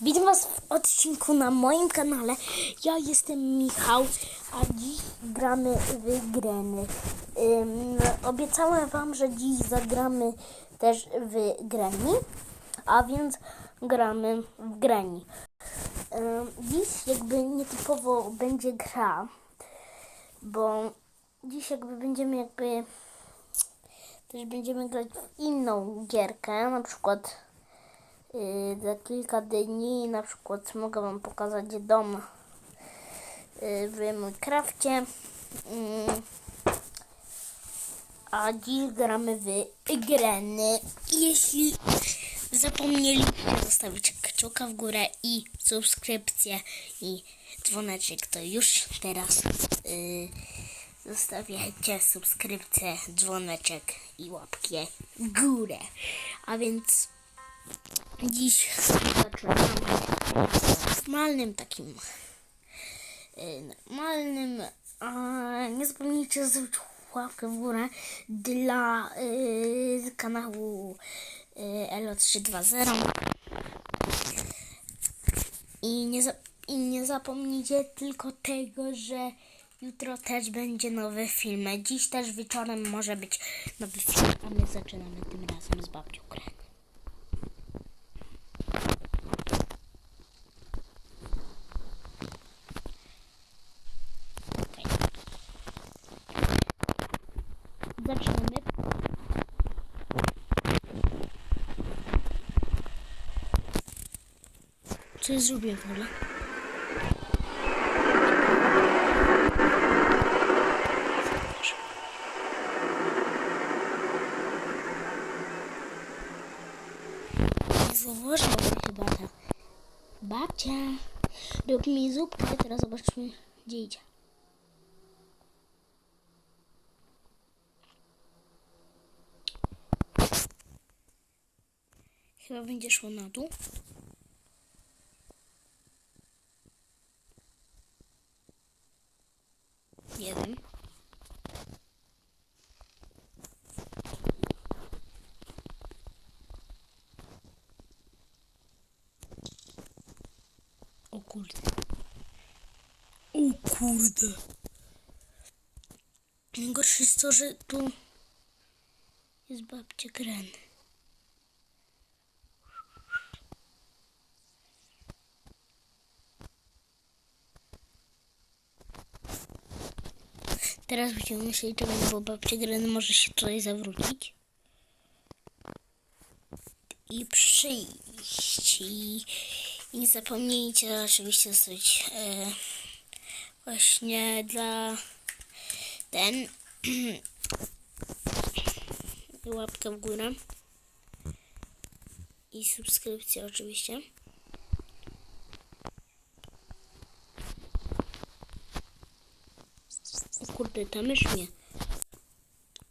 Witam Was w odcinku na moim kanale. Ja jestem Michał, a dziś gramy w greny. Ym, obiecałem Wam, że dziś zagramy też w greni, a więc gramy w greni. Ym, dziś jakby nietypowo będzie gra, bo dziś jakby będziemy jakby też będziemy grać w inną gierkę, na przykład Yy, za kilka dni na przykład mogę Wam pokazać dom yy, w Minecrafcie. Yy, a dziś gramy w greny. Jeśli zapomnieliście zostawić kciuka w górę i subskrypcję i dzwoneczek, to już teraz yy, zostawiajcie subskrypcję, dzwoneczek i łapkę w górę. A więc Dziś zaczynamy normalnym takim e, normalnym a nie zapomnijcie zrobić łapkę w górę dla y, kanału y, Elo320 i nie, i nie zapomnijcie tylko tego, że jutro też będzie nowy film. Dziś też wieczorem może być nowy film, a my zaczynamy tym razem z babcią Kren. Zaczynamy. Co ja zrobię w ogóle? Chyba. Babcia, rób mi zupkę, teraz zobaczmy gdzie idzie. Chyba będzie szło na dół. Nie wiem. O kurde. O kurde. Najgorsze jest to, że tu jest babcia Gren. Teraz będziemy musieli czekać, bo babcia Gren może się tutaj zawrócić. I przyjść. I, i nie zapomnijcie oczywiście zostawić e, właśnie dla ten łapkę w górę. I subskrypcję oczywiście. O kurde, ta mysz mnie.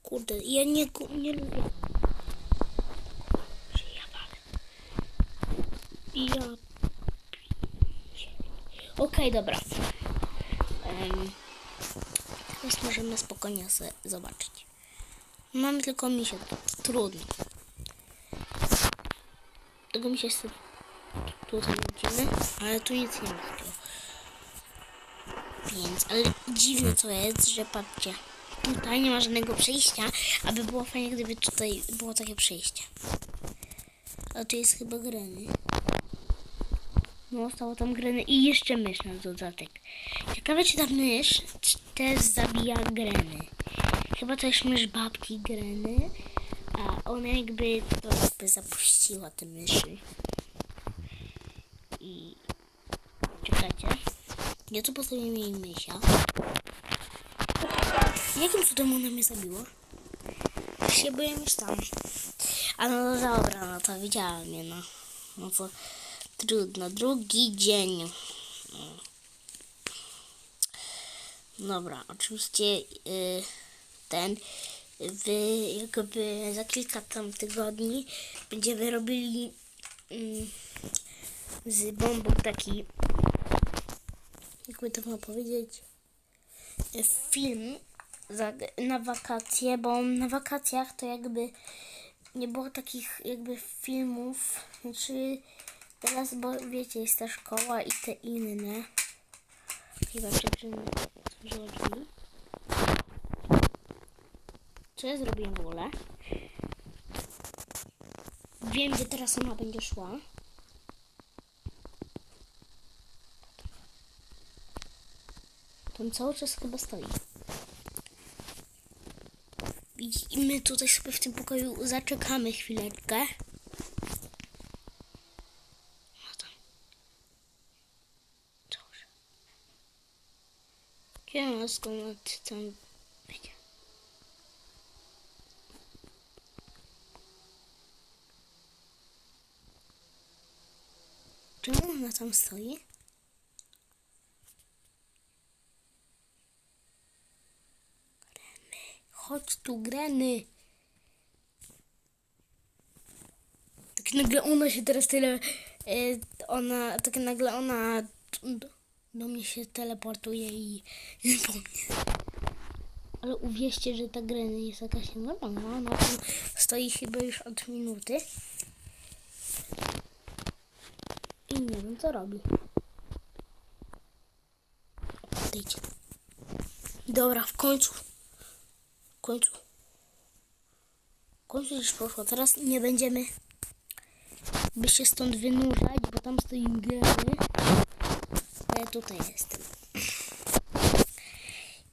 Kurde, ja nie, nie lubię. Ja walę. Ja... Okej, dobra. Um, teraz możemy spokojnie zobaczyć. Mamy tylko misia. Trudno. Tego misia sobie tutaj widzimy, ale tu nic nie ma. Więc, ale dziwne to jest, że patrzcie, tutaj nie ma żadnego przejścia, aby było fajnie, gdyby tutaj było takie przejście. A tu jest chyba greny. No, stało tam greny i jeszcze mysz na dodatek. Ciekawe, czy ta mysz też zabija greny. Chyba jest mysz babki greny, a ona jakby to jakby zapuściła te myszy. I czekajcie. Ja tu postawiłem jej mysia. Jakim cudem ona mnie zabiła? Się byłem już tam. A no dobra, no to widziałem je, no. No to trudno. Drugi dzień. Dobra, oczywiście yy, ten w, jakby za kilka tam tygodni będziemy robili yy, z bombą taki jakby to mam powiedzieć, e, film na wakacje, bo na wakacjach to jakby nie było takich jakby filmów, znaczy Teraz, bo wiecie, jest ta szkoła i te inne. Chyba przyczyny zrobili. Co ja zrobiłem w ogóle? Wiem, gdzie teraz ona będzie szła. Tam cały czas chyba stoi. I my tutaj sobie w tym pokoju zaczekamy chwileczkę. Dobrze. Kierunek nad tam będzie. Czemu ona tam stoi? Chodź tu, Greny. Tak nagle ona się teraz tyle... E, ona, tak nagle ona do, mnie się teleportuje i po mnie. Ale uwierzcie, że ta Greny jest jakaś normalna. Ona tu stoi chyba już od minuty. I nie wiem, co robi. Odejdź. Dobra, w końcu. Końcu. W końcu już poszło. Teraz nie będziemy by się stąd wynurzać, bo tam stoi. A ja tutaj jestem.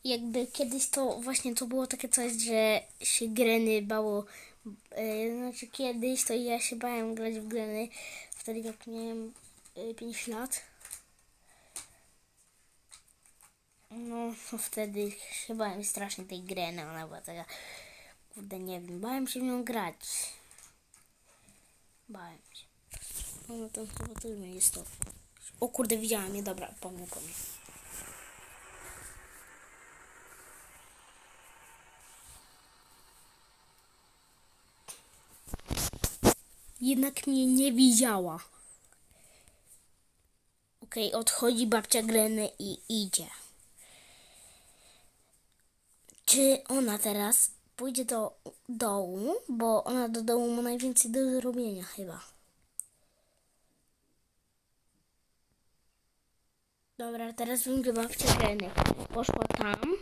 Jakby kiedyś to właśnie to było takie coś, że się greny bało. E, znaczy kiedyś to ja się bałem grać w greny. Wtedy jak miałem e, 5 lat. No, wtedy się bałem strasznie tej gry, no ona była taka, kurde, nie wiem, bałem się w nią grać. Bałem się. No, no to chyba to jest to. O kurde, widziałam je, dobra, po mnie, po mnie. Jednak mnie nie widziała. Okej, odchodzi babcia Greny i idzie. Czy ona teraz pójdzie do dołu? Bo ona do dołu ma najwięcej do zrobienia chyba. Dobra, teraz wiem, że babcia Greny poszła tam.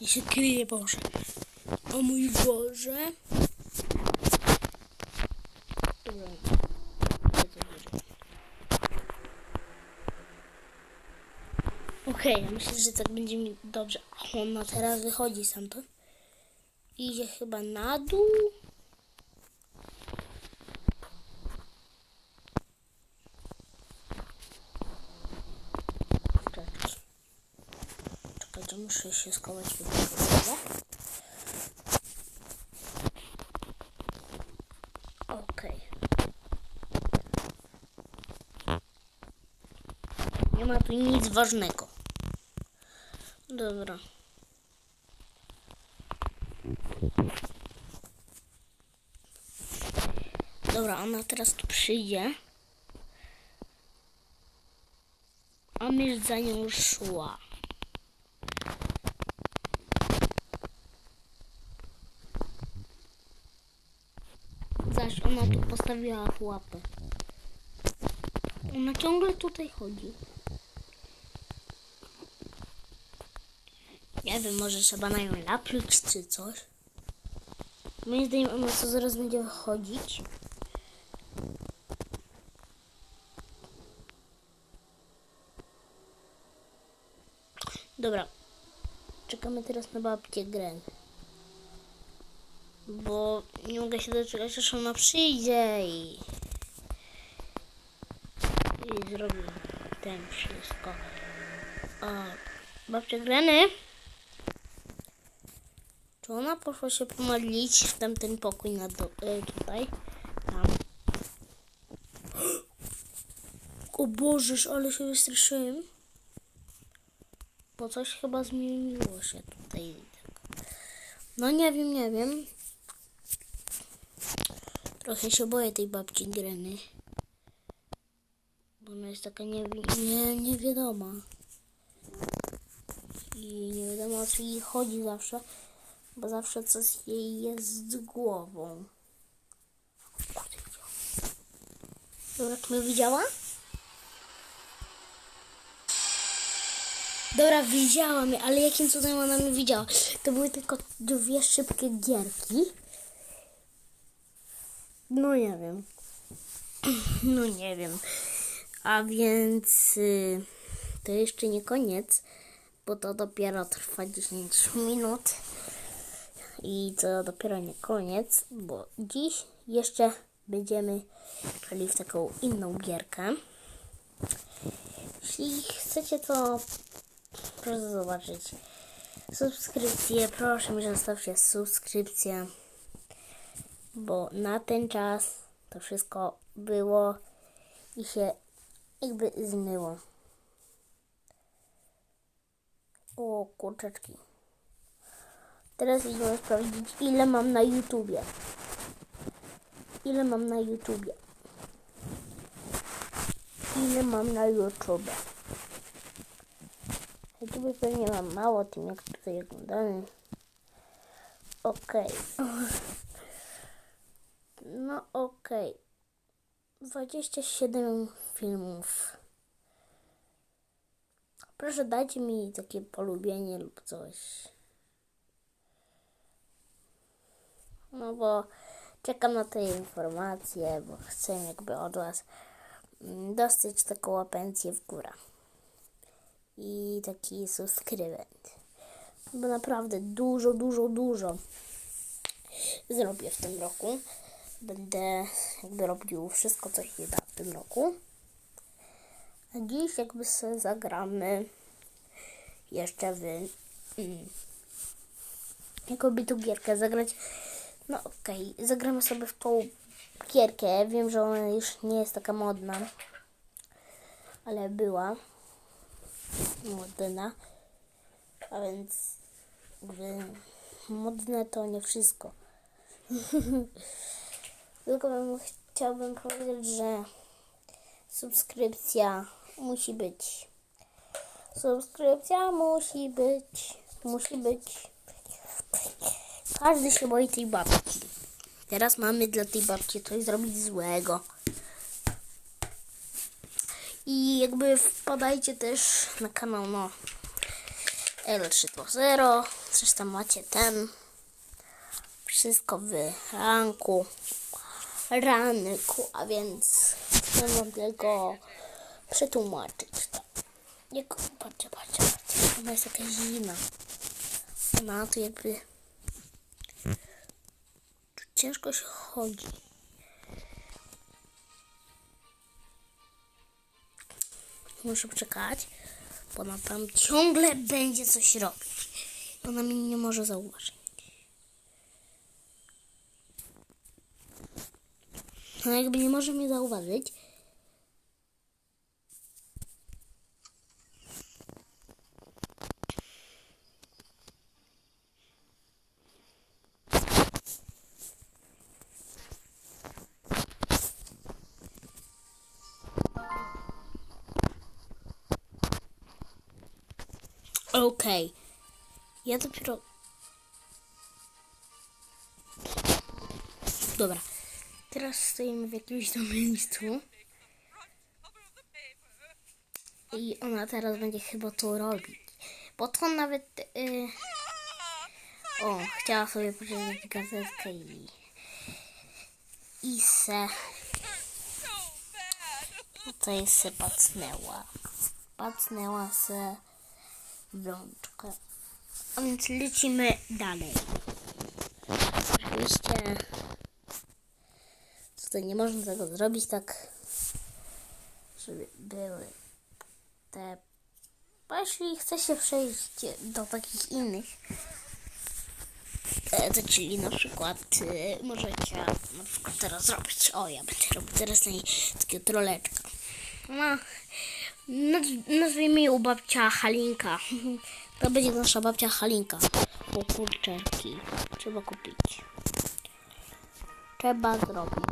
I się kryje, Boże. O mój Boże. Dobra. Okej, ja myślę, że tak będzie mi dobrze. Ona teraz wychodzi stamtąd. Idzie chyba na dół. Czekaj. Czekajcie, muszę się skować w głowę. Okej. Nie ma tu nic ważnego. Dobra. Dobra, ona teraz tu przyjdzie. A my za nią szła. Zaś ona tu postawiła pułapę. Ona ciągle tutaj chodzi. Nie wiem, może trzeba na nią napluć czy coś. Moim zdaniem ona co zaraz będzie wychodzić. Dobra. Czekamy teraz na babcię Gren. Bo nie mogę się doczekać, aż ona przyjdzie i... I zrobi ten wszystko. O, babcia Greny? Czy ona poszła się pomodlić w tamten pokój na do, e, tutaj? Tam. O Bożeż, ale się wystraszyłem. Bo coś chyba zmieniło się tutaj. No nie wiem, nie wiem. Trochę się boję tej babci Greny. Bo ona jest taka nie, nie, niewiadoma. I i nie wiadomo o co jej chodzi zawsze, bo zawsze coś jej jest z głową. Dobra, czy mnie widziała? Dobra, widziała mnie, ale jakim cudem ona mnie widziała? To były tylko dwie szybkie gierki. No nie wiem. No nie wiem. A więc y, to jeszcze nie koniec, bo to dopiero trwa 10 minut. I to dopiero nie koniec, bo dziś jeszcze będziemy grali w taką inną gierkę. Jeśli chcecie, to proszę zobaczyć subskrypcję. Proszę mi zostawcie subskrypcję, bo na ten czas to wszystko było i się jakby zmyło. O kurczeczki. Teraz idziemy sprawdzić ile mam na YouTubie. Ile mam na YouTubie. Ile mam na YouTubie. YouTube pewnie mam mało tym jak tutaj oglądamy. Okej. No okej. 27 filmów. Proszę dajcie mi takie polubienie lub coś. No bo czekam na te informacje, bo chcę jakby od was mm, dostać taką łapencję w górę. I taki subskrybent. Bo naprawdę dużo, dużo, dużo zrobię w tym roku. Będę jakby robił wszystko, co się da w tym roku. A dziś jakby sobie zagramy jeszcze w mm, tu gierkę zagrać. No okej, zagramy sobie w tą gierkę. Wiem, że ona już nie jest taka modna, ale była modna. A więc jakby modne to nie wszystko. Tylko bym, chciałbym powiedzieć, że subskrypcja musi być. Subskrypcja musi być. Musi być. Każdy się boi tej babci. Teraz mamy dla tej babci coś zrobić złego. I jakby wpadajcie też na kanał no L320. Coś tam macie ten. Wszystko w ranku. Ranku, a więc wam tylko przetłumaczyć. Jak, patrzcie, patrzcie, patrzcie. Ona jest jakaś zimna. Ona to jakby tu ciężko się chodzi. Muszę czekać, bo ona tam ciągle będzie coś robić. Ona mnie nie może zauważyć. No jakby nie może mnie zauważyć. Okej. Ja dopiero... Dobra. Teraz stoimy w jakimś tam miejscu. I ona teraz będzie chyba to robić. Bo to nawet... y, O, chciała sobie poczytać gazetkę i... I se... Tutaj se pacnęła. Pacnęła se w rączkę. A więc lecimy dalej. Oczywiście tutaj nie można tego zrobić tak, żeby były te... Bo jeśli chce się przejść do takich innych, e, to czyli na przykład e, możecie na przykład teraz zrobić, o ja będę robił teraz takiego troleczka. No, naz- nazwijmy ją babcia Halinka. To będzie nasza babcia Halinka. O kurczaki. Trzeba kupić. Trzeba zrobić.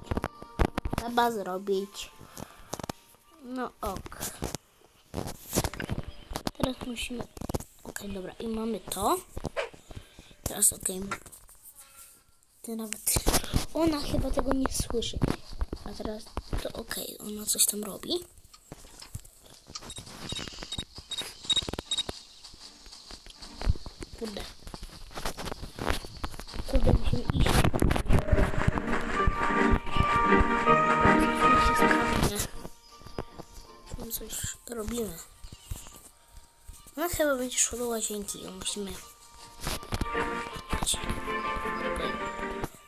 Trzeba zrobić. No ok. Teraz musimy... O Okej, dobra. I mamy to. Teraz okej. Ty nawet... Ona chyba tego nie słyszy. A teraz to okej. Ona coś tam robi. Chyba będzie szło do łazienki musimy...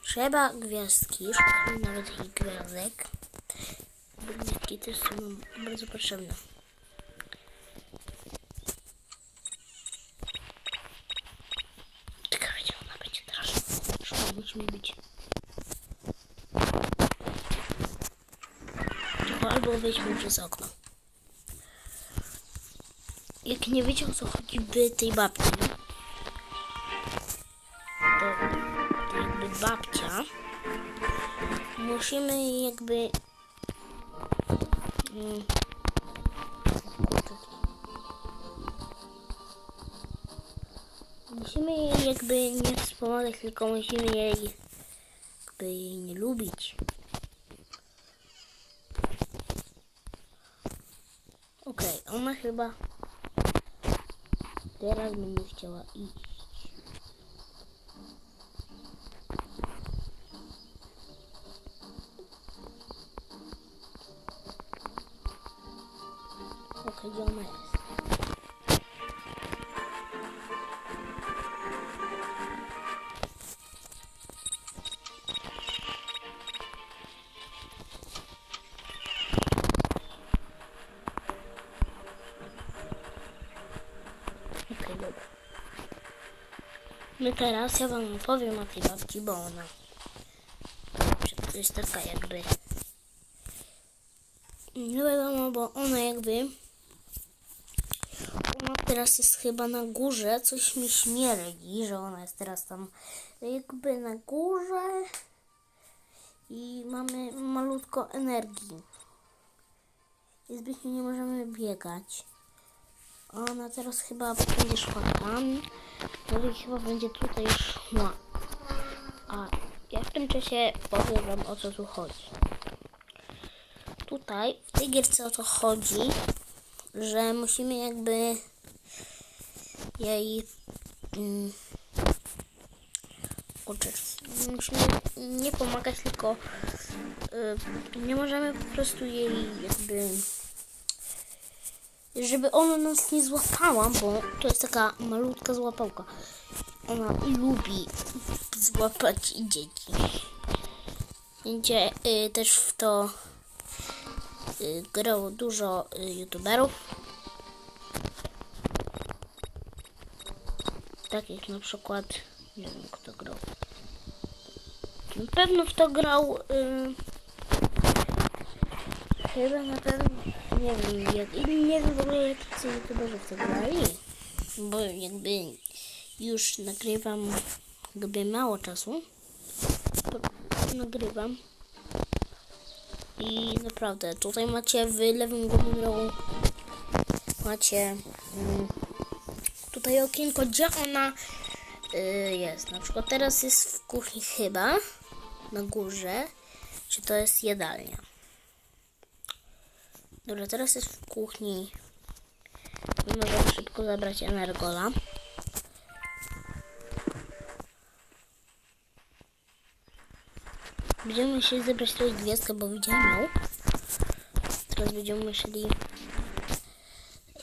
Trzeba gwiazdki, szukamy nawet ich gwiazdek. Gwiazdki też są bardzo potrzebne. Ciekawe, gdzie ona będzie teraz. Szkoda, musimy być. Albo wejdźmy przez okno. Jak nie wiecie o co chodzi w tej babci, to, jakby babcia musimy jakby mm, musimy jej jakby nie wspomagać, tylko musimy jej jakby jej nie lubić. Okej, ona chyba teraz będzie chciała iść. Okej, No teraz ja wam opowiem o tej babci, bo ona to jest taka jakby nie wiadomo, bo ona jakby ona teraz jest chyba na górze, coś mi śmierdzi, że ona jest teraz tam jakby na górze i mamy malutko energii. I zbytnio nie możemy biegać. Ona teraz chyba będzie szła. I chyba będzie tutaj szła. A ja w tym czasie powiem wam o co tu chodzi. Tutaj w tej gierce o to chodzi, że musimy jakby jej mm, musimy nie pomagać, tylko y, nie możemy po prostu jej jakby żeby ona nas nie złapała, bo to jest taka malutka złapałka. Ona lubi złapać dzieci. Będzie y, też w to y, grało dużo y, youtuberów. Tak jak na przykład, nie wiem kto grał. Na pewno w to grał y, chyba na pewno nie wiem jak, nie wiem w ogóle jak ci youtuberzy w to grali. Bo jakby już nagrywam jakby mało czasu. Nagrywam. I naprawdę, tutaj macie w lewym górnym rogu macie mm, tutaj okienko, gdzie ona y, jest. Na przykład teraz jest w kuchni chyba, na górze, czy to jest jadalnia. Dobra, teraz jest w kuchni. Mogę szybko zabrać energola. Będziemy musieli zebrać tutaj gwiazdkę, bo widziałem ją. Teraz będziemy musieli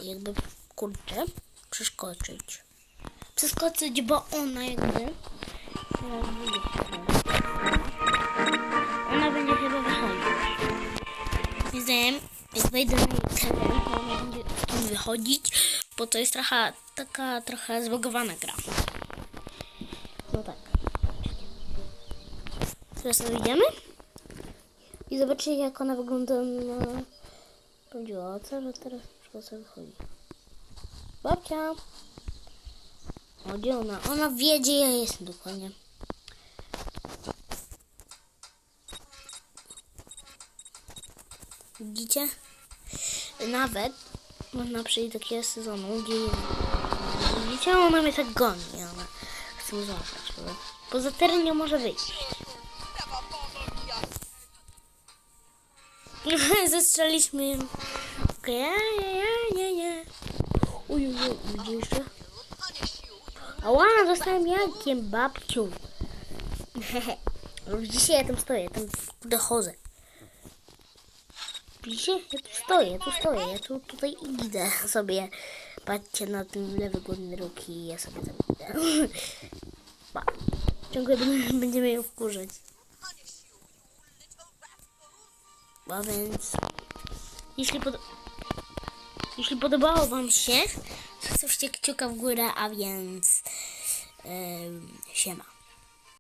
jakby, kurczę, przeskoczyć. Przeskoczyć, bo ona jakby... Ona będzie chyba wychodzić. Widzę, jak wejdę na jej to ona będzie wychodzić, bo to jest trochę, taka trochę zbugowana gra. No tak. Teraz wyjdziemy i zobaczycie jak ona wygląda na... Powiedziała, co, że teraz co wychodzi. Babcia! O, gdzie ona? Ona wie, gdzie ja jestem dokładnie. Widzicie? Nawet można przejść do takiego sezonu, gdzie Nie czemu ona mnie tak goni, ale chcę zobaczyć, bo poza teren nie może wyjść. Zestrzeliśmy ją. Okej, ja, ja, ja, ja. Uj, uj, uj, gdzie jeszcze? Ała, zostałem jajkiem, babciu. Widzicie, ja tam stoję, tam dochodzę. Widzicie? Ja tu stoję, tu stoję, ja tu tutaj idę sobie. Patrzcie na ten lewy górny róg i ja sobie tam idę. Pa. Ciągle będziemy- ją wkurzać. A więc... Jeśli, pod... jeśli podobało wam się, zostawcie kciuka w górę, a więc... Ym, siema.